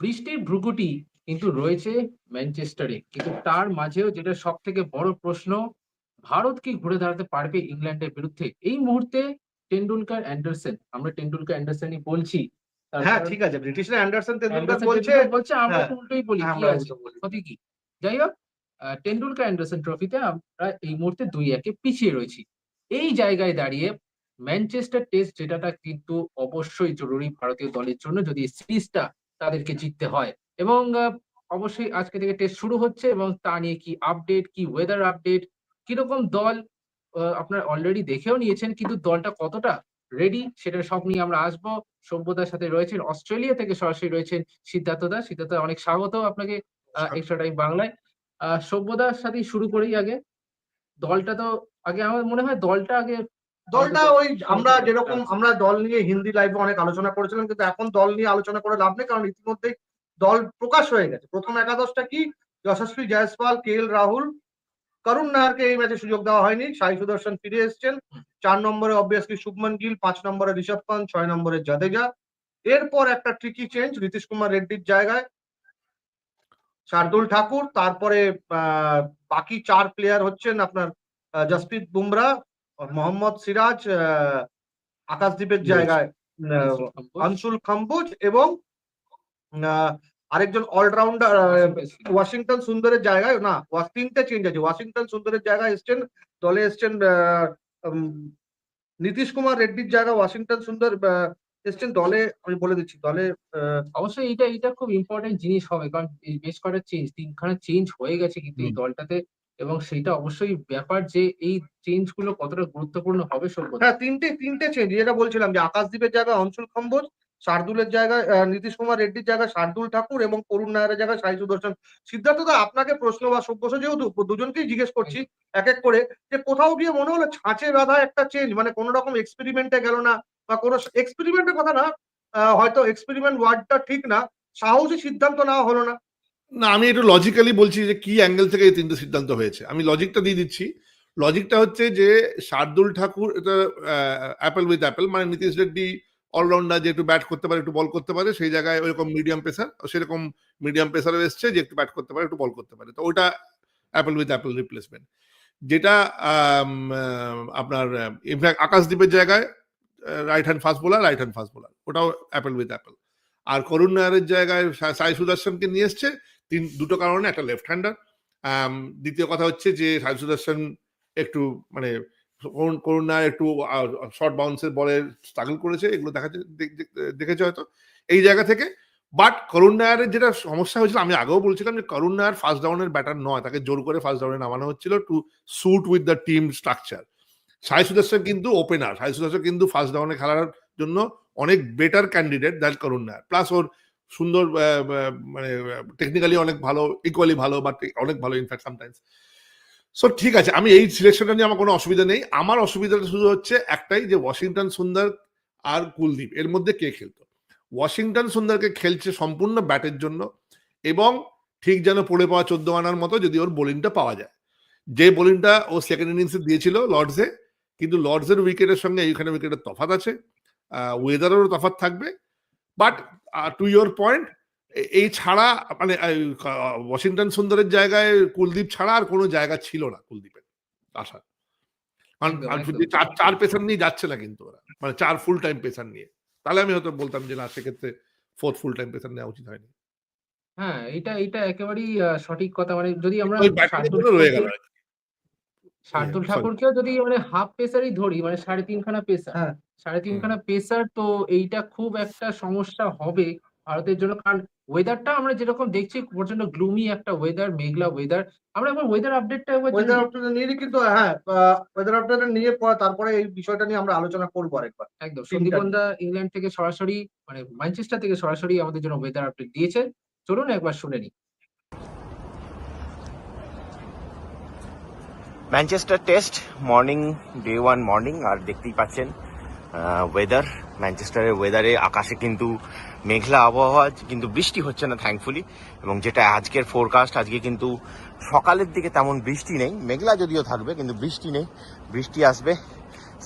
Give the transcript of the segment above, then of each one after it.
বৃষ্টির ভ্রুকুটি কিন্তু রয়েছে ম্যানচেস্টারে। কিন্তু তার মাঝেও যেটা সব থেকে বড় প্রশ্ন ভারত কি ঘুরে দাঁড়াতে পারবে ইংল্যান্ডের বিরুদ্ধে? এই মুহূর্তে টেন্ডুলকার অ্যান্ডারসন আমরা টেন্ডুলকার অ্যান্ডারসনই বলছি। হ্যাঁ ঠিক আছে ব্রিটিশরা অ্যান্ডারসন তেন্ডুলকার বলছে। বলছে আমরা হ্যাঁ, উল্টোই বলি কি আছে? ক্ষতি কি? যাই হোক আহ, টেন্ডুলকার অ্যান্ডারসন ট্রফিতে আমরা এই মুহূর্তে দুই একে পিছিয়ে রয়েছি। এই জায়গায় দাঁড়িয়ে ম্যানচেস্টার টেস্ট যেটাটা কিন্তু অবশ্যই জরুরি ভারতীয় দলের জন্য যদি সিরিজটা তাদেরকে জিততে হয়। এবং অবশ্যই আজকে থেকে টেস্ট শুরু হচ্ছে এবং তা নিয়ে কি আপডেট কি ওয়েদার আপডেট কীরকম দল আপনারা অলরেডি দেখেও নিয়েছেন কিন্তু দলটা কতটা রেডি সেটা সব নিয়ে আমরা আসব। সভ্যতার সাথে রয়েছেন অস্ট্রেলিয়া থেকে সরাসরি রয়েছেন সিদ্ধার্থ দা সিদ্ধার্থ অনেক স্বাগত আপনাকে এক্সট্রা টাইম বাংলায়। আহ, সভ্যতার সাথে শুরু করেই আগে। দলটা তো আগে আমার মনে হয় দলটা আগে দলটা ওই আমরা যেরকম। আমরা দল নিয়ে হিন্দি লাইভে অনেক আলোচনা করেছিলাম কিন্তু এখন দল নিয়ে আলোচনা করে লাভ নেই কারণ ইতিমধ্যে দল প্রকাশ হয়ে গেছে। প্রথম একাদশটা কি? যশস্বী জয়সওয়াল কে এল রাহুল করুণ নায়ারকে এই ম্যাচে সুযোগ দেওয়া হয়নি। সাই সুদর্শন ফিরে এসেছেন। চার নম্বরে অবভিয়াসলি শুভমন গিল পাঁচ নম্বরে ঋষভ পান্ত ছয় নম্বরে জাদেজা। এরপর একটা ট্রিকি চেঞ্জ নীতিশ কুমার রেড্ডির জায়গায়। শার্দুল ঠাকুর তারপরে আহ, বাকি চার প্লেয়ার হচ্ছেন আপনার জসপ্রীত বুমরা মোহাম্মদ সিরাজ Yes. জায়গায় আনসুল খাম্বুজ। এবং আরেকজন অলরাউন্ডার ওয়াশিংটন সুন্দরের জায়গায় না তিনটে চেঞ্জ আছে। ওয়াশিংটন সুন্দরের জায়গায় এসছেন দলে এসছেন আহ, নীতিশ কুমার রেড্ডির জায়গায় ওয়াশিংটন সুন্দর এসছেন দলে আমি বলে দিচ্ছি দলে আহ, অবশ্যই এটা এটা খুব ইম্পর্টেন্ট জিনিস হবে কারণ বেশ কটা চেঞ্জ তিনখানা চেঞ্জ হয়ে গেছে কিন্তু এই দলটাতে। এবং সেটা অবশ্যই ব্যাপার যে এই চেঞ্জগুলো কতটা গুরুত্বপূর্ণ হবে সভ্যতা হ্যাঁ তিনটে তিনটে চেঞ্জ যেটা বলছিলাম যে আকাশদ্বীপের জায়গায় অঞ্চল খম্বোজ শার্দুলের জায়গায় নীতিশ কুমার রেড্ডির জায়গায় শার্দুল ঠাকুর এবং করুণ নায়ারের জায়গায় সাই সুদর্শন। সিদ্ধার্থ দা, আপনাকে প্রশ্ন বা সব্যস যেহেতু দুজনকেই জিজ্ঞেস করছি এক এক করে যে কোথাও গিয়ে মনে হলো ছাঁচে বাঁধা একটা চেঞ্জ মানে কোনো রকম এক্সপেরিমেন্টে গেল না বা কোনো এক্সপেরিমেন্টের কথা না হয়তো এক্সপেরিমেন্ট ওয়ার্ডটা ঠিক না, সাহসী সিদ্ধান্ত নেওয়া হলো না। না, আমি একটু লজিক্যালি বলছি যে কি অ্যাঙ্গেল থেকে এই তিনটে সিদ্ধান্ত হয়েছে। আমি লজিকটা দিয়ে দিচ্ছি। লজিকটা হচ্ছে যে শার্দুল ঠাকুর, এটা অ্যাপেল উইথ অ্যাপেল মানে নীতিশ রেড্ডি অলরাউন্ডার যে একটু ব্যাট করতে পারে, একটু বল করতে পারে, সেই জায়গায় ওইরকম মিডিয়াম পেসার সেরকম মিডিয়াম পেসারও এসছে যে একটু ব্যাট করতে পারে, একটু বল করতে পারে। তো ওটা অ্যাপেল উইথ অ্যাপেল রিপ্লেসমেন্ট যেটা আপনার ইনফ্যাক্ট আকাশদ্বীপের জায়গায় right hand fast bowler right hand fast bowler ওটাও অ্যাপেল উইথ অ্যাপেল আর করুণ নায়ারের জায়গায় সাই সুদর্শনকে নিয়ে এসছে তিন, দুটো কারণে, একটা লেফট হ্যান্ডার দ্বিতীয় কথা হচ্ছে যে সাই সুদর্শন একটু মানে করুণ- করুণ নায়ার একটু শর্ট বাউন্সের বলে স্ট্রাগল করেছে, এগুলো দেখ- দেখ- দেখেছে হয়তো, এই জায়গা থেকে। বাট করুণ নায়ারের যেটা সমস্যা হয়েছিল, আমি আগেও বলছিলাম যে, করুণ নায়ার ফার্স্ট ডাউনের ব্যাটার নয়, তাকে জোর করে ফার্স্ট ডাউনে নামানো হচ্ছিল to suit with the team structure Sai Sudharsan কিন্তু ওপেনার সাই সুদর্শন কিন্তু ফার্স্ট ডাউনে খেলার জন্য অনেক বেটার ক্যান্ডিডেট দ্যাট করুণ নায়ার। প্লাস ওর সুন্দর মানে টেকনিক্যালি অনেক ভালো ইকুয়ালি ভালো বা অনেক ভালো ইনফ্যাক্ট সামটাইমস সো ঠিক আছে, আমি এই সিলেকশনটা নিয়ে আমার কোনো অসুবিধা নেই। আমার অসুবিধাটা শুধু হচ্ছে একটাই যে ওয়াশিংটন সুন্দর আর কুলদীপ এর মধ্যে কে খেলতো? ওয়াশিংটন সুন্দরকে খেলছে সম্পূর্ণ ব্যাটের জন্য এবং ঠিক যেন পড়ে পাওয়া চোদ্দ আনার মতো যদি ওর বোলিংটা পাওয়া যায়। যে বোলিংটা ও সেকেন্ড ইনিংসে দিয়েছিল লর্ডসে কিন্তু লর্ডসের উইকেটের সঙ্গে এইখানে উইকেটের তফাত আছে। ওয়েদারেরও তফাৎ থাকবে বাট টু ইয়োর পয়েন্ট এই ছাড়া মানে ওয়াশিংটন সুন্দরের জায়গায় কুলদীপ ছাড়া আর কোনো জায়গা ছিল না কুলদীপের আসার। কারণ আর যদি চার চার পেসার নিয়ে যাচ্ছে না কিন্তু ওরা। মানে চার ফুল টাইম পেসার নিয়ে। তাহলে আমি হয়তো বলতাম যে না সেক্ষেত্রে ফোর্থ ফুল টাইম পেসার নেওয়া উচিত হয়নি। হ্যাঁ এটা এটা একেবারেই সঠিক কথা। মানে যদি আমরা রয়ে গেল। শার্দুল sorry. ঠাকুরকেও যদি মানে হাফ পেসারই ধরি মানে সাড়ে তিনখানা পেসার হ্যাঁ। সাড়ে তিনখানা পেসার তো এইটা খুব একটা সমস্যা হবে ভারতের জন্য। কারণ ওয়েদারটা আমরা যেরকম দেখছি প্রচণ্ড গ্লুমি একটা ওয়েদার মেঘলা ওয়েদার আমরা একবার ওয়েদার আপডেটটা একবার ওয়েদার নিই। আপডেট নিয়ে কিন্তু হ্যাঁ ওয়েদার আপডেট নিয়ে পর তারপরে এই বিষয়টা নিয়ে আমরা আলোচনা করব আরেকবার। একদম। সন্দীপন্দা ইংল্যান্ড থেকে সরাসরি মানে ম্যানচেস্টার থেকে সরাসরি আমাদের জন্য ওয়েদার আপডেট দিয়েছে চলুন একবার শুনে নিই। Manchester test morning day one morning আর দেখতেই পাচ্ছেন ওয়েদার ম্যানচেস্টারের ওয়েদারে আকাশে কিন্তু মেঘলা আবহাওয়া, কিন্তু বৃষ্টি হচ্ছে না থ্যাঙ্কফুলি এবং যেটা আজকের ফোরকাস্ট আজকে কিন্তু সকালের দিকে তেমন বৃষ্টি নেই। মেঘলা যদিও থাকবে, কিন্তু বৃষ্টি নেই। বৃষ্টি আসবে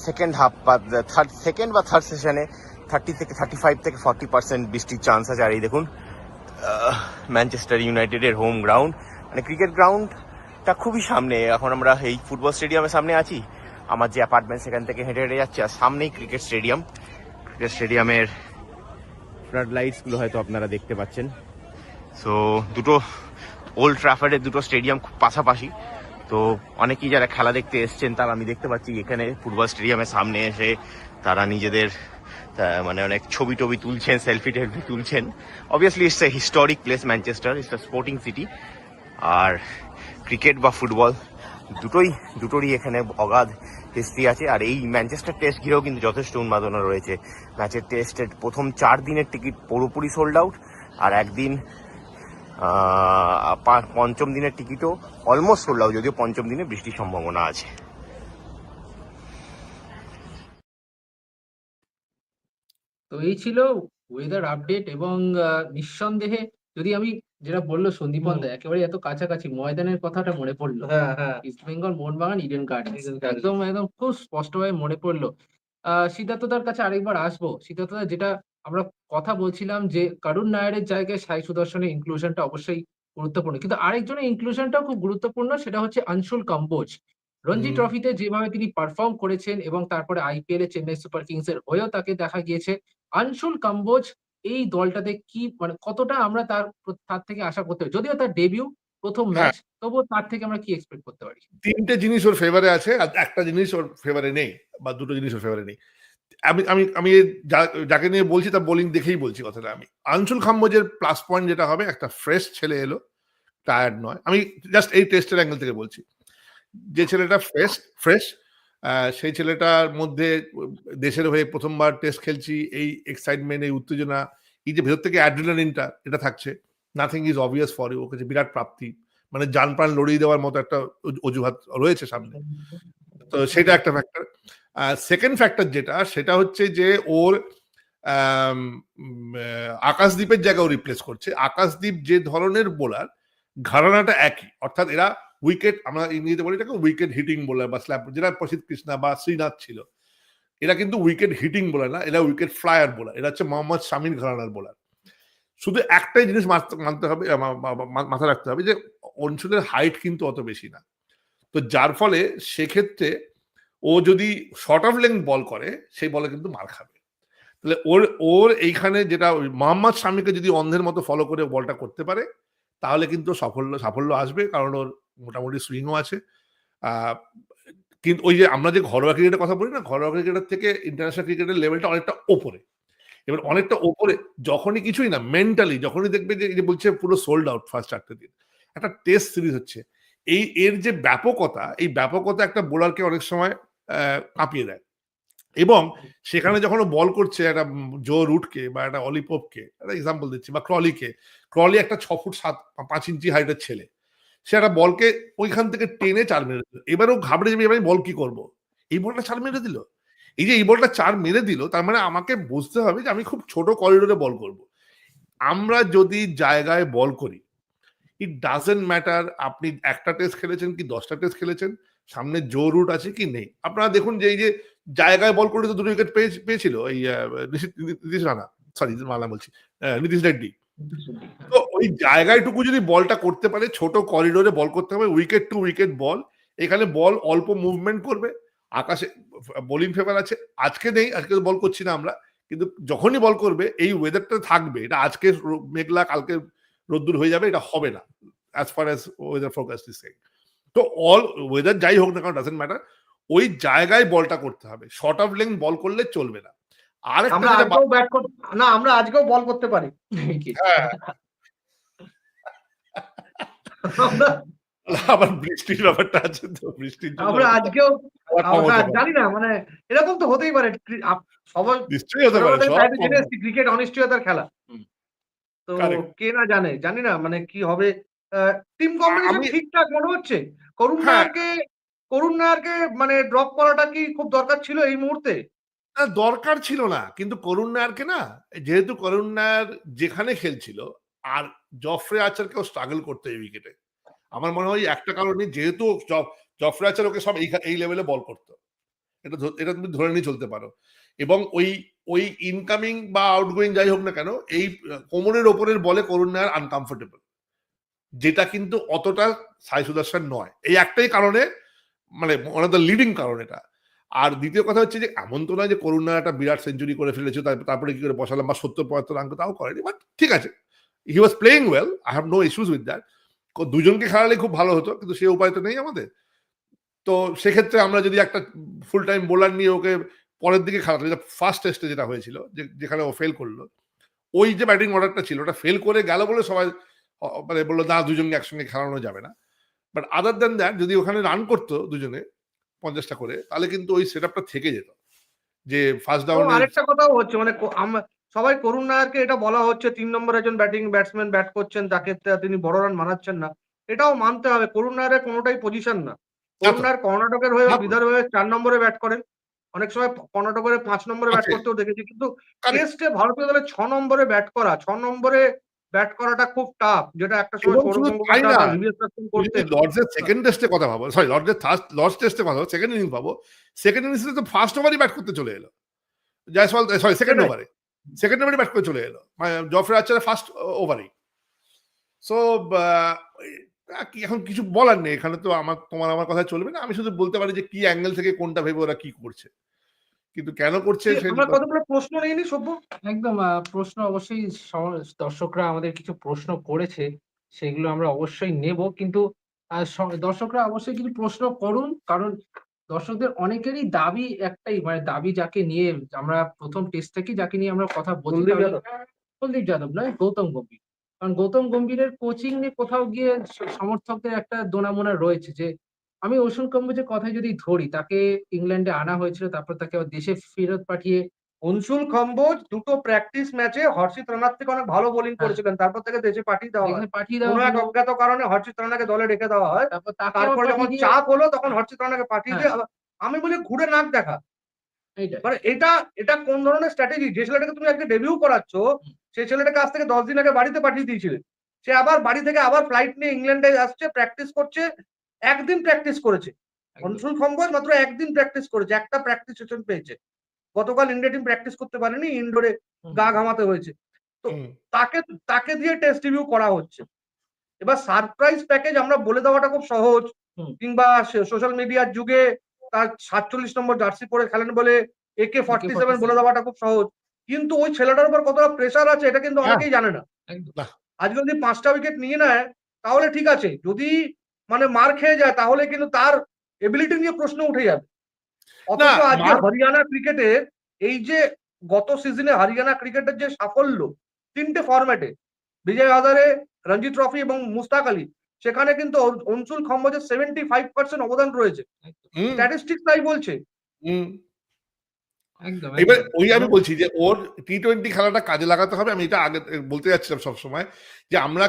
সেকেন্ড হাফ বা থার্ড সেকেন্ড বা থার্ড সেশনে থার্টি থেকে থার্টি ফাইভ থেকে ফর্টি পার্সেন্ট বৃষ্টির চান্স আছে। আর এই দেখুন ম্যানচেস্টার ইউনাইটেডের হোম গ্রাউন্ড মানে ক্রিকেট গ্রাউন্ডটা খুবই সামনে। এখন আমরা এই ফুটবল স্টেডিয়ামের সামনে আছি। আমার যে অ্যাপার্টমেন্ট সেখান থেকে হেঁটে হেঁটে যাচ্ছে, আর সামনেই ক্রিকেট স্টেডিয়াম ক্রিকেট স্টেডিয়ামের ফ্লাড লাইটসগুলো হয়তো আপনারা দেখতে পাচ্ছেন। সো দুটো ওল্ড ট্রাফার্ডের দুটো স্টেডিয়াম খুব পাশাপাশি। তো অনেকেই যারা খেলা দেখতে এসছেন, তারা আমি দেখতে পাচ্ছি এখানে ফুটবল স্টেডিয়ামের সামনে এসে তারা নিজেদের মানে অনেক ছবি টবি তুলছেন সেলফি টেলফি তুলছেন। Obviously it's a historic place Manchester it's a sporting city R cricket বা ফুটবল, দুটোই, দুটোরই এখানে অগাধ হিস্ট্রি আছে। আর এই ম্যানচেস্টার টেস্ট ঘিরেও কিন্তু যথেষ্ট উন্মাদনা রয়েছে। ম্যাচের টেস্টের প্রথম চার দিনের টিকিট পুরোপুরি সোল্ড আউট আর একদিন পঞ্চম দিনের টিকিটও অলমোস্ট সোল্ড আউট যদিও পঞ্চম দিনে বৃষ্টির সম্ভাবনা আছে। তো এই ছিল ওয়েদার আপডেট এবং নিঃসন্দেহে যদি আমি যেটা বলল সন্দীপন দা একেবারে এত কাছাকাছি ময়দানের কথাটা মনে পড়ল। হ্যাঁ হ্যাঁ। East Bengal Mohun Bagan Eden Gardens Gardens. একদম একদম খুব স্পষ্টভাবে মনে পড়ল। আহ সিদ্ধার্থদার কাছে আরেকবার আসব। সিদ্ধার্থদা যেটা আমরা কথা বলছিলাম যে করুণ নায়ারের জায়গায় সাই সুদর্শনের ইনক্লুশনটা অবশ্যই গুরুত্বপূর্ণ। কিন্তু আরেকজনের ইনক্লুশনটাও খুব গুরুত্বপূর্ণ সেটা হচ্ছে আনশুল কম্বোজ রঞ্জি ট্রফিতে যেভাবে তিনি পারফর্ম করেছেন এবং তারপরে আইপিএল এ চেন্নাই সুপার কিংস এর হয়েও তাকে দেখা গিয়েছে আনশুল কম্বোজ এই দলটাতে কি মানে কতটা আমরা তার তার থেকে আশা করতে পারি? যদিও তার ডেবিউ প্রথম। ম্যাচ তবুও তার থেকে আমরা কি এক্সপেক্ট করতে পারি? তিনটে জিনিস ওর ফেভারে আছে আর একটা জিনিস ওর ফেভারে নেই বা দুটো জিনিস ওর ফেভারে নেই। আমি আমি আমি যাকে নিয়ে বলছি তার বোলিং দেখেই বলছি কথাটা আমি। আনসুল খাম্বোজের প্লাস পয়েন্ট যেটা হবে একটা ফ্রেশ ছেলে এলো টায়ার্ড নয়। আমি জাস্ট এই টেস্টের অ্যাঙ্গেল থেকে বলছি। যে ছেলেটা ফ্রেশ ফ্রেশ সেই ছেলেটার মধ্যে, দেশের হয়ে প্রথমবার টেস্ট খেলছি, এই এক্সাইটমেন্ট এই উত্তেজনা, এই যে ভেতর থেকে অ্যাড্রিনালিনটা এটা থাকছে। Nothing is obvious for you okay বিরাট প্রাপ্তি। মানে যান প্রাণ লড়িয়ে দেওয়ার মতো একটা অজুহাত রয়েছে সামনে। তো সেটা একটা ফ্যাক্টর সেকেন্ড ফ্যাক্টর যেটা, সেটা হচ্ছে যে ওর আকাশদ্বীপের জায়গায় ও রিপ্লেস করছে। আকাশদ্বীপ যে ধরনের বোলার ঘরানাটা একই। অর্থাৎ এরা উইকেট আমরা ইংরেজিতে বলি এটাকে উইকেট হিটিং বোলার বা স্ল্যাপ যেটা প্রসিদ্ধ কৃষ্ণা বা শ্রীনাথ ছিল। এরা কিন্তু উইকেট হিটিং বোলার না এরা উইকেট ফ্লায়ার বোলার এরা হচ্ছে মোহাম্মদ শামির ঘরানার বোলার শুধু একটাই জিনিস মাথা- মানতে হবে আহ, মা- মা- মা- মাথায় রাখতে হবে যে অঞ্চলের হাইট কিন্তু অত বেশি না। তো যার ফলে সেক্ষেত্রে ও যদি শর্ট অফ লেন্থ বল করে সেই বলে কিন্তু মার খাবে। তাহলে ওর ওর এইখানে যেটা মোহাম্মদ শামিকে যদি অন্ধের মতো ফলো করে বলটা করতে পারে তাহলে কিন্তু সাফল্য সাফল্য আসবে কারণ ওর মোটামুটি সুইংও আছে। কিন্তু ওই যে আমরা যে ঘরোয়া ক্রিকেটের কথা বলি না, ঘরোয়া ক্রিকেটের থেকে ইন্টারন্যাশনাল ক্রিকেটের লেভেলটা অনেকটা ওপরে। এবার অনেকটা ওপরে যখনই কিছুই না মেন্টালি যখনই দেখবে যে যে বলছে পুরো সোল্ড আউট ফার্স্ট চারটে দিন। একটা টেস্ট সিরিজ হচ্ছে। এই, এর যে ব্যাপকতা, এই ব্যাপকতা একটা বোলারকে অনেক সময় কাঁপিয়ে দেয়। এবং সেখানে যখন বল করছে একটা জো রুটকে বা একটা অলিপপকে একটা এক্সাম্পল দিচ্ছি, বা ক্রলিকে ক্রলি একটা ছ ফুট সাত, পাঁচ ইঞ্চি হাইটের ছেলে। সে একটা বলকে ওইখান থেকে টেনে চার মেরে দিল। এবারেও ঘাবড়ে যাবে, এবার বল কি করব? এই বলটা চার মেরে দিল? এই যে এই বলটা চার মেরে দিল, তার মানে আমাকে বুঝতে হবে যে আমি খুব ছোট করিডোরে বল করব। আমরা যদি জায়গায় বল করি ইট ডাজেন্ট ম্যাটার আপনি একটা টেস্ট খেলেছেন কি দশটা টেস্ট খেলেছেন, সামনে জো রুট আছে কি নেই। আপনারা দেখুন যে এই যে জায়গায় বল করে তো দুটো উইকেট পেয়েছিল, এই নীতিশ রানা সরি মালা বলছি নীতিশ রেড্ডি। তো ওই জায়গায়টুকু যদি বলটা করতে পারে, ছোট করিডোরে বল করতে হবে উইকেট টু উইকেট বল এখানে বল অল্প মুভমেন্ট করবে, আকাশে বোলিং ফেভার আছে, আজকে নেই, আজকে বল করছি না আমরা, কিন্তু যখনই বল করবে, এই ওয়েদারটা থাকবে, এটা আজকে মেঘলা, কালকে রোদ্দুর হয়ে যাবে, এটা হবে না as far as weather forecast is saying তো অল ওয়েদার যাই হোক না কারণ ডাজেন্ট ম্যাটার ওই জায়গায় বলটা করতে হবে শর্ট অফ লেন্থ বল করলে চলবে না। আমরা আজকেও ব্যাট না আমরা আজকেও বল করতে পারি। হ্যাঁ। আবার বৃষ্টির ব্যাপারটা আছে তো বৃষ্টির আমরা আজকেও। জানি না মানে এরকম তো হতেই পারে। সবাই নিশ্চয়ই হতে পারে। ক্রিকেট অনিশ্চয়তার খেলা। তো কে না জানে জানি না মানে কি হবে। টিম কম্বিনেশন ঠিকঠাক মনে হচ্ছে? করুণ হ্যাঁ। নায়ারকে করুণ নায়ারকে মানে ড্রপ করাটা কি খুব দরকার ছিল এই মুহূর্তে? দরকার ছিল না। কিন্তু করুণ নায়ারকে না, যেহেতু করুণ নায়ার যেখানে খেলছিল, আর জফরে আচারকেও স্ট্রাগল করতে এই উইকেটে আমার মনে হয় একটা কারণে যেহেতু জফরে আচার ওকে সব এই এই লেভেলে বল করতো। এটা এটা তুমি ধরে নিয়ে চলতে পারো। এবং ওই ওই ইনকামিং বা আউটগোয়িং যাই হোক না কেন, এই, কোমরের ওপরের বলে করুণ নায়ার আনকমফোর্টেবল যেটা কিন্তু অতটা সাই সুদর্শন নয়। এই একটাই কারণে মানে ওয়ান অফ দ্য লিডিং কারণ এটা। আর দ্বিতীয় কথা হচ্ছে যে, এমন তো নয় যে করুণা একটা বিরাট সেঞ্চুরি করে ফেলেছে তারপর- কি করে বসালাম বা সত্তর পঁয়াত্তর অঙ্ক তাও করেনি বাট ঠিক আছে। He was playing well I have no issues with that দুজনকে খেলালে খুব ভালো হতো, কিন্তু সে উপায় তো নেই আমাদের। তো সেক্ষেত্রে আমরা যদি একটা ফুল টাইম বোলার নিয়ে ওকে পরের দিকে খেলাতে যেটা ফার্স্ট টেস্টে যেটা হয়েছিল যেখানে ও ফেল করল, ওই যে ব্যাটিং অর্ডারটা ছিল, ওটা ফেল করে গেল বলে সবাই মানে বলল, না, দুজনকে একসঙ্গে খেলানো যাবে না। বাট আদার দেন দ্যাট যদি ওখানে রান করতো দুজনে পঞ্চাশটা করে তাহলে কিন্তু ওই সেট থেকে যেত। যে ফার্স্ট ডাউনে আরেকটা কথাও হচ্ছে মানে সবাই করুণ নায়ারকে এটা বলা হচ্ছে তিন নম্বর একজন ব্যাটিং ব্যাটসম্যান ব্যাট করছেন তাকে তিনি বড় রান মানাচ্ছেন না। এটাও মানতে হবে করুণ নায়ারের কোনোটাই পজিশন না। করুণ। নায়ার কর্ণাটকের হয়ে না বিদর্ভের হয়ে চার নম্বরে ব্যাট করেন। অনেক সময় কর্ণাটকের হয়ে পাঁচ নম্বরে ব্যাট করতেও দেখেছি কিন্তু. টেস্টে ভারতীয় দলে ছ নম্বরে ব্যাট করা ছ নম্বরে ব্যাট করাটা খুব টাফ যেটা একটা সময় লর্ডসের সেকেন্ড টেস্টে কথা ভাবো সরি লর্ডসের থার্ড লর্ডস টেস্টে কথা ভাবো সেকেন্ড ইনিংস পাবো সেকেন্ড ইনিংসে তো ফার্স্ট ওভারই ব্যাট করতে চলে এলো। জয়সওয়াল সরি সেকেন্ড ওভারে সেকেন্ড ওভারে ব্যাট করে চলে এলো। জফরে আচ্ছারে ফার্স্ট ওভারেই সো কি এখন কিছু বলার নেই এখানে তো আমার তোমার আমার কথা চলবে না। আমি শুধু বলতে পারি যে কি অ্যাঙ্গেল থেকে কোনটা ভেবে ওরা কি করছে। কিন্তু কেন করছে আমরা কতগুলো প্রশ্ন নেইনি সভ্য একদম প্রশ্ন অবশ্যই দর্শকরা আমাদের কিছু প্রশ্ন করেছে সেগুলো আমরা অবশ্যই নেব কিন্তু আহ, দর্শকরা অবশ্যই কিছু প্রশ্ন করুন কারণ দর্শকদের অনেকেরই দাবি একটাই মানে দাবি যাকে নিয়ে আমরা প্রথম টেস্ট থেকে যাকে নিয়ে আমরা কথা বলছি। কুলদীপ যাদব নয় গৌতম গম্ভীর কারণ গৌতম গম্ভীরের কোচিং নিয়ে কোথাও গিয়ে সমর্থকদের একটা দোনামোনা রয়েছে যে আমি অসুন কম্বোজের কথাই যদি ধরি তাকে ইংল্যান্ডে আনা হয়েছিল তারপর তাকে দেশে ফেরত পাঠিয়ে অনসুল খম্বোজ দুটো প্র্যাকটিস ম্যাচে হর্ষিত রানার থেকে অনেক ভালো বোলিং হ্যাঁ। করেছিলেন তারপর থেকে দেশে পাঠিয়ে দেওয়া হয়। পাঠিয়ে দেওয়া এক অজ্ঞাত কারণে হর্ষিত রানাকে দলে রেখে দেওয়া হয়। তারপর তাকে যখন চাপ হলো তখন হর্ষিত রানাকে পাঠিয়ে হ্যাঁ। দিয়ে আমি বলি ঘুরে নাক দেখা। মানে এটা এটা কোন ধরনের স্ট্র্যাটেজি যে ছেলেটাকে তুমি আজকে ডেবিউ করাচ্ছ সেই ছেলেটাকে আজ থেকে দশ দিন আগে বাড়িতে পাঠিয়ে দিয়েছিলে। সে আবার বাড়ি থেকে আবার ফ্লাইট নিয়ে ইংল্যান্ডে আসছে প্র্যাকটিস করছে একদিন প্র্যাকটিস করেছে। অনসুল খম্বোজ মাত্র একদিন প্র্যাকটিস করেছে একটা প্র্যাকটিস সেশন পেয়েছে। গতকাল ইন্ডিয়া টিম প্র্যাকটিস করতে পারেনি ইনডোরে গা ঘামাতে হয়েছে। হুম। তাকে তাকে দিয়ে টেস্ট রিভিউ করা হচ্ছে। এবার সারপ্রাইজ প্যাকেজ আমরা বলে দেওয়াটা খুব সহজ। কিংবা সোশ্যাল মিডিয়ার যুগে তার সাতচল্লিশ নম্বর জার্সি পরে খেলেন বলে একে ফর্টি সেভেন বলে দেওয়াটা খুব সহজ। কিন্তু ওই ছেলেটার উপর কতটা প্রেশার আছে এটা কিন্তু হ্যাঁ। অনেকেই জানে না। আজকে যদি পাঁচটা উইকেট নিয়ে নেয় তাহলে ঠিক আছে। যদি মানে মার খেয়ে যায় তাহলে কিন্তু তার এবিলিটি নিয়ে প্রশ্ন উঠে যাবে। অথচ আজকে হরিয়ানা ক্রিকেটে এই যে গত সিজনে হরিয়ানা ক্রিকেটের যে সাফল্য তিনটে ফরম্যাটে বিজয় হাজারে রঞ্জি ট্রফি এবং মুস্তাক আলী সেখানে কিন্তু অঞ্চল অনসুল খম্বজের সেভেন্টি ফাইভ পার্সেন্ট অবদান রয়েছে। স্ট্যাটিস্টিক স্ট্যাটিস্টিক্স তাই বলছে। এবার ওই আমি বলছি যে ওর টি টোয়েন্টি খেলাটা কাজে লাগাতে হবে আমি এটা আগে বলতে যাচ্ছিলাম সবসময় যে আমরা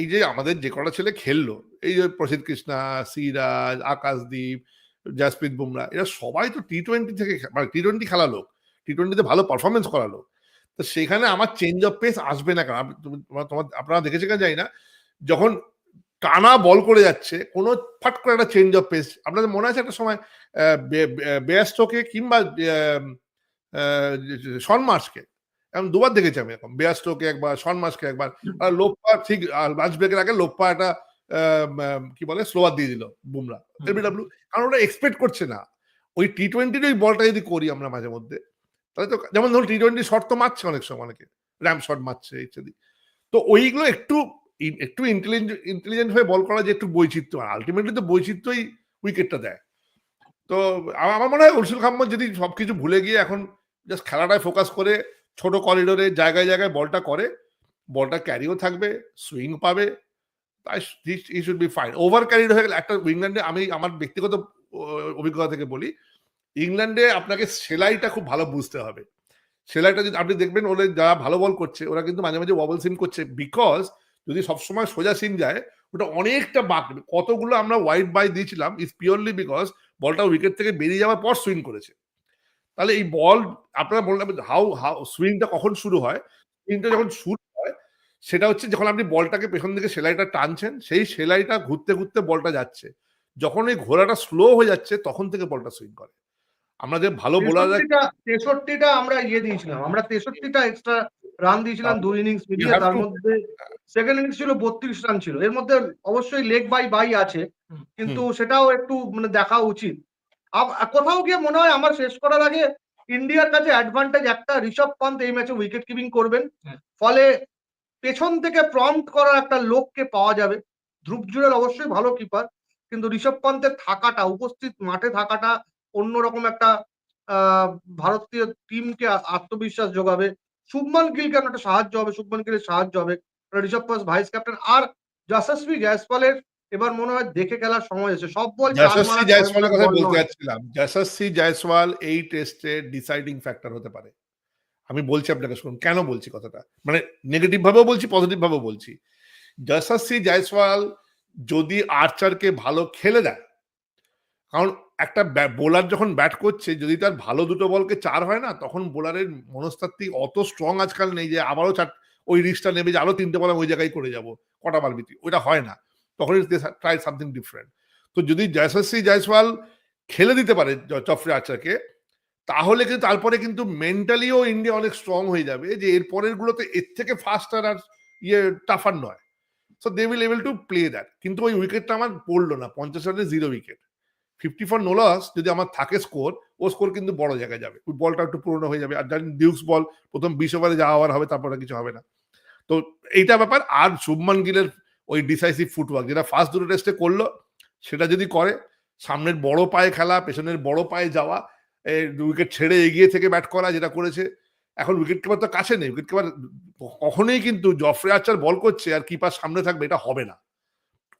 এই যে আমাদের যে কটা ছেলে খেললো এই যে প্রসিদ্ধ কৃষ্ণা সিরাজ আকাশদীপ জাসপ্রীত বুমরা এরা সবাই তো টি টোয়েন্টি থেকে মানে টি টোয়েন্টি খেলা লোক। টি টোয়েন্টিতে ভালো পারফরমেন্স করা লোক। তো সেখানে আমার চেঞ্জ অফ পেস আসবে না কারণ তোমার আপনারা দেখেছে কেন জানি না। যখন টানা বল করে যাচ্ছে কোনো ফাট করে একটা চেঞ্জ অফ পেস আপনাদের মনে আছে একটা সময় বেয়াস্টোকে কিংবা শন মার্সকে আমি দুবার দেখেছি আমি এখন বেয়াস্টোকে একবার শন মার্সকে একবার। আর লোপ্পা ঠিক লাঞ্চ ব্রেকের আগে লোপ্পা একটা কি বলে স্লোয়ার দিয়ে দিল বুমরা। এলবিডব্লিউ কারণ ওরা এক্সপেক্ট করছে না। ওই টি টোয়েন্টির ওই বলটা যদি করি আমরা মাঝে মধ্যে তাহলে তো যেমন ধরুন টি টোয়েন্টি শট তো মারছে অনেক সময় অনেকে। র্যাম্প শট মারছে ইত্যাদি। তো ওইগুলো একটু একটু ইন্টেলিজেন্ট ইন্টেলিজেন্ট হয়ে বল করা যে একটু বৈচিত্র্য আর আলটিমেটলি তো বৈচিত্র্যই উইকেটটা দেয়। তো আমার আমার মনে হয় উলসুল খাম্মদ যদি সবকিছু ভুলে গিয়ে এখন জাস্ট খেলাটায় ফোকাস করে, ছোট করিডোরে জায়গায় জায়গায় বলটা করে, বলটা ক্যারিও থাকবে সুইং পাবে, তাই he should be fine over carried হয়ে গেলে, একটা ইংল্যান্ডে আমি আমার ব্যক্তিগত অভিজ্ঞতা থেকে বলি, ইংল্যান্ডে আপনাকে সেলাইটা খুব ভালো বুঝতে হবে। সেলাইটা যদি আপনি দেখবেন ওরা যারা ভালো বল করছে, ওরা কিন্তু মাঝে মাঝে ওয়াবল সিম করছে বিকজ যদি সবসময় সোজা সিম যায়, ওটা অনেকটা বাঁক কতগুলো আমরা ওয়াইড বাই দিয়েছিলাম ইজ পিওরলি বিকজ বলটা উইকেট থেকে বেরিয়ে যাওয়ার পর সুইং করেছে। তাহলে এই বল আপনারা বললাম হাউ হাউ সুইংটা কখন শুরু হয়? সুইংটা যখন শুরু হয় সেটা হচ্ছে যখন আপনি বলটাকে পেছন দিকে সেলাইটা টানছেন সেই সেলাইটা ঘুরতে ঘুরতে বলটা যাচ্ছে। যখন এই ঘোড়াটা স্লো হয়ে যাচ্ছে তখন থেকে বলটা সুইং করে। আমাদের ভালো বোলাররা তেষট্টিটা তেষট্টিটা আমরা ইয়ে দিয়েছিলাম। আমরা তেষট্টিটা এক্সট্রা রান দিয়েছিলাম দুই ইনিংস মিলিয়ে তার মধ্যে সেকেন্ড ইনিংস ছিল বত্রিশ রান ছিল। এর মধ্যে অবশ্যই লেগ বাই বাই আছে। কিন্তু সেটাও একটু মানে দেখা উচিত। কোথাও গিয়ে মনে হয় আমার শেষ করার আগে ইন্ডিয়ার কাছে অ্যাডভান্টেজ একটা ঋষভ পান্ত এই ম্যাচে উইকেট কিপিং করবেন। হ্যাঁ। ফলে পেছন থেকে প্রম্পট করার একটা লোককে পাওয়া যাবে। ধ্রুব জুরেল অবশ্যই ভালো কিপার কিন্তু ঋষভ পান্তের থাকাটা উপস্থিত মাঠে থাকাটা অন্যরকম একটা আহ, ভারতীয় টিমকে আত্মবিশ্বাস যোগাবে। শুভমান গিলকে একটা সাহায্য হবে? শুভমান গিলের সাহায্য হবে। ঋষভ পান্ত ভাইস ক্যাপ্টেন আর যশস্বী জয়সওয়ালের এবার মনে হয় দেখে খেলার সময় এসে সব বল যশস্বী জয়সওয়ালের কথা বলতে যাচ্ছিলাম। যশস্বী জয়সওয়াল এই টেস্টে ডিসাইডিং ফ্যাক্টর হতে পারে। আমি বলছি আপনাকে শুনুন কেন বলছি কথাটা? মানে নেগেটিভ ভাবেও বলছি পজিটিভ ভাবেও বলছি। যশস্বী জয়সওয়াল যদি আর্চারকে ভালো খেলে দেয় কারণ একটা বোলার যখন ব্যাট করছে যদি তার ভালো দুটো বলকে চার হয় না তখন বোলারের মনস্তাত্ত্বিক অত স্ট্রং আজকাল নেই যে আবারও চার ওই রিস্কটা নেবে যে আরও তিনটে বল ওই জায়গায় করে যাব কটা মারবি তুই ওইটা হয় না। তখন ট্রাই সামথিং ডিফারেন্ট তো যদি জয়সশ্রী জয়সওয়াল খেলে দিতে পারে চফরি আর্চারকে তাহলে কিন্তু তারপরে কিন্তু মেন্টালিও ইন্ডিয়া অনেক স্ট্রং হয়ে যাবে যে এর পরের গুলোতে এর থেকে ফাস্টার আর ইয়ে টাফার নয়। So they will able to play that কিন্তু ওই উইকেটটা আমার পড়ল না, পঞ্চাশ রানে জিরো উইকেট ফিফটি ফোর নোলাস যদি আমার থাকে স্কোর ও স্কোর কিন্তু বড় জায়গায় যাবে। ওই বলটা একটু পুরনো হয়ে যাবে। আর জানি ডিউক্স বল প্রথম বিশ ওভারে যা ওভার হবে, তারপরে কিছু হবে না। তো এইটা ব্যাপার। আর শুভমান গিলের ওই ডিসাইসিভ ফুটওয়ার্ক যেটা ফার্স্ট দুটো টেস্টে করল, সেটা যদি করে, সামনের বড় পায়ে খেলা, পেছনের বড় পায়ে যাওয়া উইকেট ছেড়ে এগিয়ে থেকে ব্যাট করা যেটা করেছে, এখন উইকেট কিপার তো কাছে নেই উইকেট কিপার কখনোই কিন্তু জফরে আচার বল করছে আর কিপার সামনে থাকবে, এটা হবে না।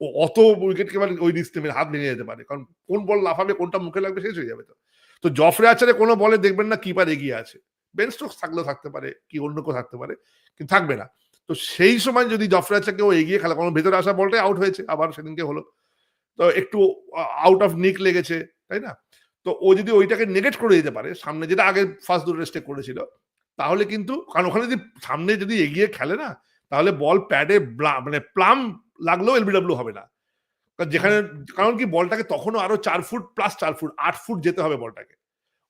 ও অত উইকেট কিপার ওই সিস্টেমের হাত ভেঙে যেতে পারে, কারণ কোন বল লাফাবে, কোনটা মুখে লাগবে, শেষ হয়ে যাবে তো। তো জফরে আচারে কোনো বলে দেখবেন না কিপার এগিয়ে আছে বেন স্টোকস থাকলেও থাকতে পারে, কি অন্য কেউ থাকতে পারে, কিন্তু থাকবে না। তো সেই সময় যদি জফরে আচারকে ও এগিয়ে খেলা, কারণ ভেতরে আসা বলটাই আউট হয়েছে, আবার সেদিনকে হলো। তো একটু আউট অফ নিক লেগেছে, তাই না? তো ও যদি ওইটাকে নেগেট করে দিতে পারে, সামনে যেটা আগে ফার্স্ট দুটো রেস্টে করেছিল, তাহলে কিন্তু, কারণ ওখানে যদি সামনে যদি এগিয়ে খেলে না, তাহলে বল প্যাডে মানে প্লাম লাগলেও এলবিডব্লিউ হবে না। যেখানে, কারণ কি, বলটাকে তখনও আরও চার ফুট প্লাস চার ফুট আট ফুট যেতে হবে বলটাকে।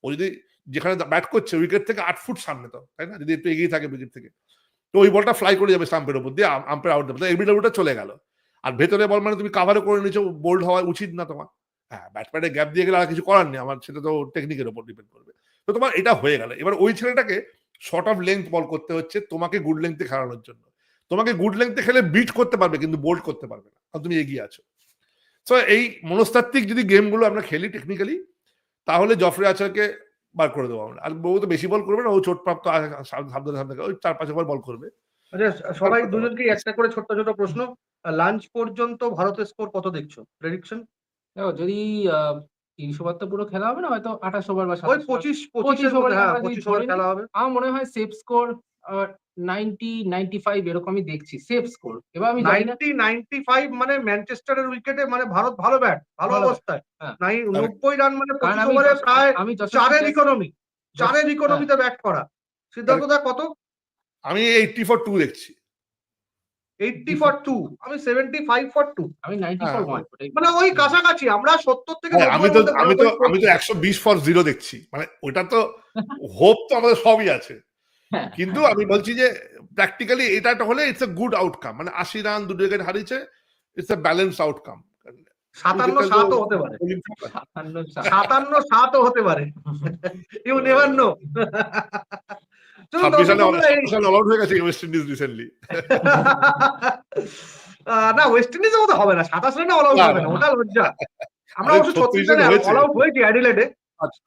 ও যদি যেখানে ব্যাট করছে উইকেট থেকে আট ফুট সামনে তো, তাই না? যদি একটু এগিয়ে থাকে উইকেট থেকে। তো ওই বলটা ফ্লাই করে যাবে স্টাম্পের উপর দিয়ে আম্পায়ার আউট দেবে। তো এলবিডব্লিউটা চলে গেল। আর ভেতরে বল মানে তুমি কাভারও করে নিচ্ছ বোল্ড হওয়া উচিত না তোমার। হ্যাঁ ব্যাট প্যাডে গ্যাপ দিয়ে গেলে আর কিছু করার নেই। আমার সেটা তো টেকনিকের উপর ডিপেন্ড করবে। তো তোমার এটা হয়ে গেল। এবার ওই ছেলেটাকে শর্ট অফ লেন্থ বল করতে হচ্ছে তোমাকে গুড লেন্থে খেলানোর জন্য। তোমাকে গুড লেন্থে খেলে বিট করতে পারবে, কিন্তু বোল্ড করতে পারবে না। কারণ তুমি এগিয়ে আছো। সো এই মনস্তাত্ত্বিক যদি গেমগুলো আমরা খেলি টেকনিক্যালি তাহলে জফরে আচারকে বার করে দেবো আমরা। আর বউ তো বেশি বল করবে না ও চোট প্রাপ্ত সাবধানে সাবধানে ওই চার পাঁচ ওভার বল করবে। আচ্ছা সবাই দুজনকে একটা করে ছোট্ট ছোট প্রশ্ন। লাঞ্চ পর্যন্ত ভারতের স্কোর কত দেখছ? প্রেডিকশন দেখো যদি আহ, তিনশো বার তো পুরো খেলা হবে না হয়তো আঠাশ ওভার বা পঁচিশ পঁচিশ পঁচিশের হ্যাঁ পঁচিশ ওভার খেলা হবে। আমার মনে হয় safe score ninety ninety five এরকমই দেখছি সেফ স্কোর এবার আমি জানি নাইনটি নাইনটি ফাইভ মানে ম্যানচেস্টারের উইকেটে মানে ভারত ভালো ব্যাট ভালো অবস্থায়। হ্যাঁ। নাই নব্বই রান মানে আমি ওভারে প্রায় আমি চারের ইকোনমি চারের। ইকোনমিতে ব্যাট করা। সিদ্ধার্থ দা কত? আমি এইটটি ফর টু দেখছি। এইটটি ফর টু আমি সেভেন্টি ফাইভ ফর টু আমি নাইনটি ফোর ওয়ান মানে ওই কাছাকাছি আমরা সত্তর থেকে হ্যাঁ, আমি তো আমি তো আমি তো একশো বিশ ফর জিরো দেখছি। মানে ওটা তো হোপ তো আমাদের সবই আছে। কিন্তু আমি বলছি যে প্র্যাকটিক্যালি এটা একটা হলে ইটস এ গুড আউটকাম মানে আশি রান দুটো উইকেট হারিয়েছে ইটস এ ব্যালেন্স আউটকাম সাতান্ন সাতও হতে পারে। সাতান্ন সাত। সাতান্ন সাতও হতে পারে। You never know West Indies না ওয়েস্ট ইন্ডিজের মতো হবে না। সাতাশ রানে অল আউট হবে না না। ওটা লজ্জা। আমরা অবশ্য ছত্রিশ রানে রানে অল আউট হয়েছি অ্যাডিলেডে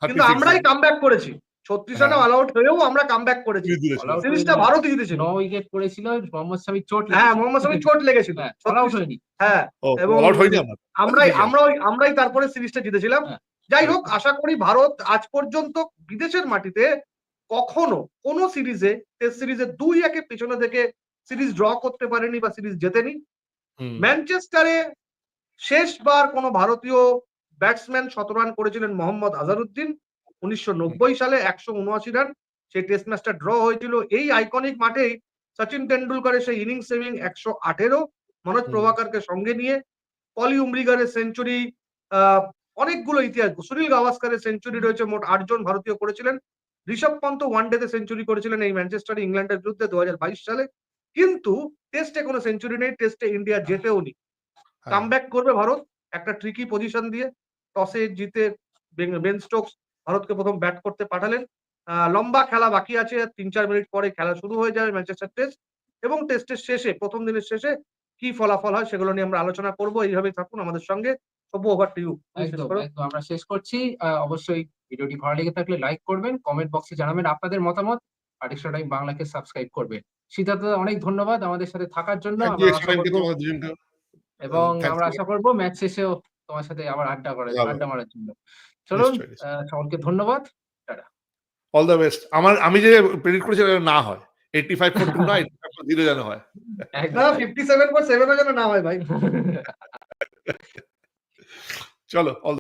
কিন্তু আমরাই কাম ব্যাক করেছি। ছত্রিশ রানে হ্যাঁ। অল আউট হয়েও আমরা কাম ব্যাক করেছি সিরিজটা হয়নি। ভারতই জিতেছিল। ন উইকেট পড়েছিল মোহাম্মদ শামি চোট হ্যাঁ মোহাম্মদ শামি চোট লেগেছিল। হ্যাঁ, all out 36 হয়নি। হ্যাঁ এবং- অল আউট হয়নি আমার। আমরাই বুঝেছি। আমরাই আমরাই তারপরে সিরিজটা জিতেছিলাম। হ্যাঁ। যাই হোক আশা করি ভারত আজ পর্যন্ত বিদেশের মাটিতে কখনো কোনো সিরিজে টেস্ট সিরিজে দুই একে পেছনে থেকে সিরিজ ড্র করতে পারেনি বা সিরিজ জেতেনি। ম্যানচেস্টারে শেষবার কোনো ভারতীয় ব্যাটসম্যান শতরান করেছিলেন মোহাম্মদ আজারুদ্দিন। উনিশশো নব্বই সালে একশো উনআশি রান সেই টেস্ট ম্যাচটা ড্র হয়েছিল। এই আইকনিক মাঠেই সচিন টেন্ডুলকারের সেই ইনিংস সেভিং একশো আঠেরো মনোজ। প্রভাকরকে সঙ্গে নিয়ে পলি উমরিগারের সেঞ্চুরি অনেকগুলো ইতিহাস সুনীল গাভাস্কারের সেঞ্চুরি রয়েছে মোট আটজন ভারতীয় করেছিলেন। ঋষভ পন্ত ওয়ানডেতে সেঞ্চুরি করেছিলেন এই ম্যানচেস্টার ইংল্যান্ডের বিরুদ্ধে দু হাজার বাইশ সালে। কিন্তু টেস্টে কোনো সেঞ্চুরি নেই টেস্টে ইন্ডিয়া জেতেও নি। কামব্যাক করবে ভারত একটা ট্রিকি পজিশন দিয়ে টসে জিতে বেন স্টোকস ভারতকে প্রথম ব্যাট করতে পাঠালেন। আহ, লম্বা খেলা বাকি আছে। তিন চার মিনিট পরে খেলা শুরু হয়ে যাবে ম্যানচেস্টার টেস্ট এবং টেস্টের শেষে প্রথম দিনের শেষে কি ফলাফল হয় সেগুলো নিয়ে আমরা আলোচনা করব। এইভাবেই থাকুন আমাদের সঙ্গে। সভ্য ওভার টু ইউ আমরা শেষ করছি। অবশ্যই ভিডিওটি ভালো লেগে থাকলে লাইক করবেন কমেন্ট বক্সে জানাবেন আপনাদের মতামত। আর এক্সট্রা টাইম বাংলাকে সাবস্ক্রাইব করবেন। সিদ্ধার্থ দা, অনেক ধন্যবাদ আমাদের সাথে থাকার জন্য। এবং আমরা আশা করব ম্যাচ শেষেও তোমার সাথে আবার আড্ডা করার। আড্ডা মারার জন্য। চলুন। সকলকে ধন্যবাদ। অল দ্য বেস্ট আমার আমি যে প্রেডিক্ট করেছিলাম এটা না হয়। এইটটি ফাইভ ফোর টু না এইটটি ফাইভ ফোর জিরো যেন হয়। একদম। ফিফটি সেভেন পর সেভেন যেন না হয় ভাই। চলো অল